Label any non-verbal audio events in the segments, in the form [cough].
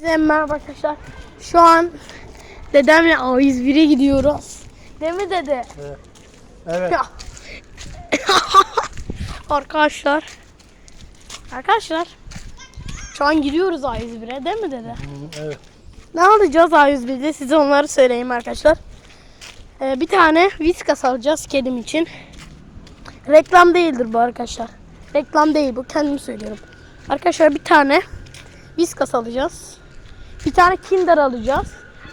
Size merhaba arkadaşlar. Şu an dedemle A101'e gidiyoruz. Değil mi dede? Evet. Ya. [laughs] arkadaşlar. Arkadaşlar. Şu an gidiyoruz A101'e değil mi dede? Evet. Ne alacağız A101'de size onları söyleyeyim arkadaşlar. Ee, bir tane Whiskas alacağız kedim için. Reklam değildir bu arkadaşlar. Reklam değil bu kendim söylüyorum. Arkadaşlar bir tane Whiskas alacağız. Bir tane Kinder alacağız.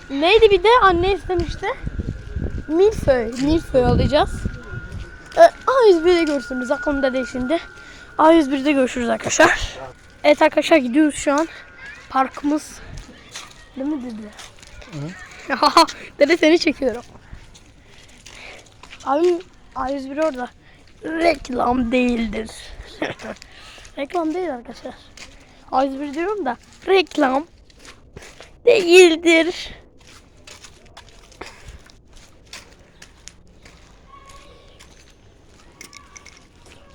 Neydi bir de anne istemişti. Milföy. Milföy alacağız. Ee, A101'de görüşürüz. Aklımda değil şimdi. A101'de görüşürüz arkadaşlar. Evet arkadaşlar gidiyoruz şu an. Parkımız Değil mi dede? [laughs] dede seni çekiyorum. Abim A101 orada. Reklam değildir. [laughs] reklam değil arkadaşlar. A101 diyorum da reklam değildir.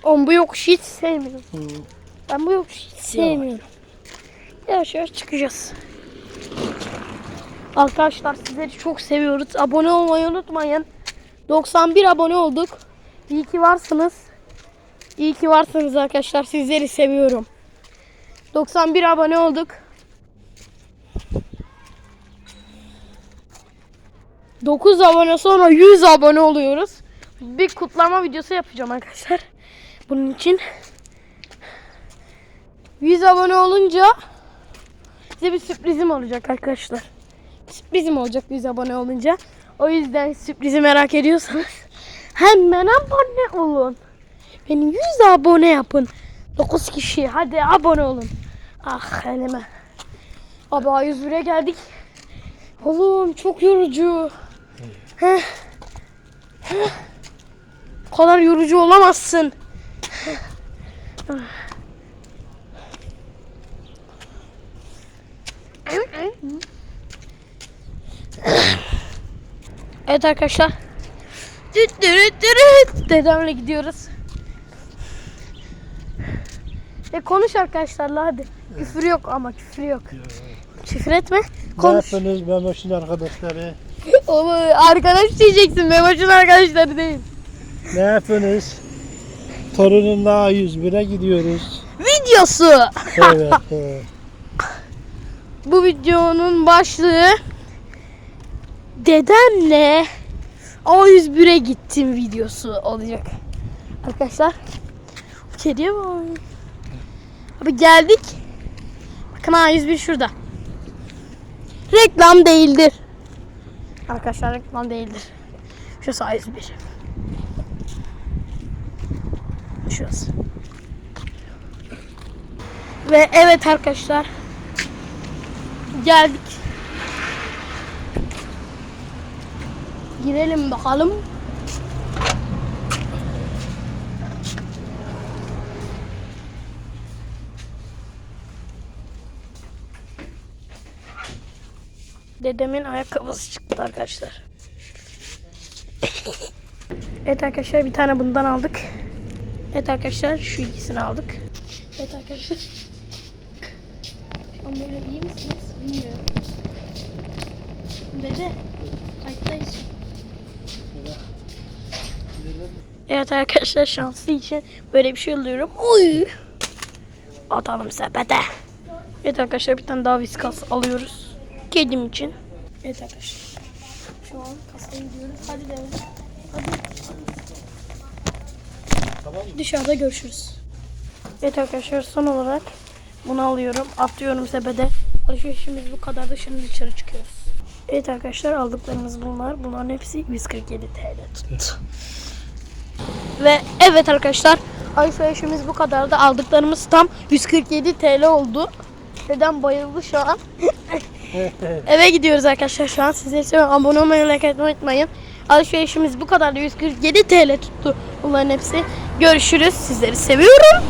Oğlum bu yokuşu hiç sevmiyorum. Ben bu yokuşu hiç sevmiyorum. Yavaş yavaş çıkacağız. Arkadaşlar sizleri çok seviyoruz. Abone olmayı unutmayın. 91 abone olduk. İyi ki varsınız. İyi ki varsınız arkadaşlar. Sizleri seviyorum. 91 abone olduk. 9 abone sonra 100 abone oluyoruz. Bir kutlama videosu yapacağım arkadaşlar. Bunun için 100 abone olunca size bir sürprizim olacak arkadaşlar. Sürprizim olacak 100 abone olunca. O yüzden sürprizi merak ediyorsanız hemen abone olun. Beni 100 abone yapın. 9 kişi hadi abone olun. Ah elime. Abi A101'e geldik. Oğlum çok yorucu. Heh. Heh. Bu kadar yorucu olamazsın. Evet arkadaşlar. Dedemle gidiyoruz. E konuş arkadaşlarla hadi. Küfür yok ama küfür yok. Küfür etme. Ne Konuş. yapıyorsunuz Memoş'un arkadaşları? Oğlum arkadaş diyeceksin. Memoş'un arkadaşları değil. Ne yapıyorsunuz? Torunumla A101'e gidiyoruz. Videosu. Evet. [laughs] evet. Bu videonun başlığı dedemle A101'e gittim videosu olacak. Arkadaşlar kediye bak. Abi geldik. Bakın A101 şurada. Reklam değildir. Arkadaşlar reklam değildir. Şurası A101. Şurası. Ve evet arkadaşlar geldik. Girelim bakalım. Dedemin ayakkabısı çıktı arkadaşlar. evet arkadaşlar bir tane bundan aldık. Evet arkadaşlar şu ikisini aldık. Evet arkadaşlar. An böyle iyi misiniz? Bilmiyorum. Dede. Kayıttayız. Evet arkadaşlar şanslı için böyle bir şey alıyorum. Oy. Atalım sepete. Evet arkadaşlar bir tane daha viskas alıyoruz. Kedim için. Evet arkadaşlar. Şu an kasaya gidiyoruz. Hadi devam. Hadi. Dışarıda görüşürüz. Evet arkadaşlar son olarak bunu alıyorum. Atlıyorum sepete. Alışverişimiz bu kadar da şimdi dışarı çıkıyoruz. Evet arkadaşlar aldıklarımız bunlar. Bunların hepsi 147 TL tuttu. Ve evet arkadaşlar alışverişimiz bu kadar da aldıklarımız tam 147 TL oldu. Dedem bayıldı şu an. [laughs] [laughs] Eve gidiyoruz arkadaşlar şu an. Sizleri seviyorum. Abone olmayı, like etmeyi unutmayın. Alışverişimiz bu kadar da 147 TL tuttu bunların hepsi. Görüşürüz. Sizleri seviyorum.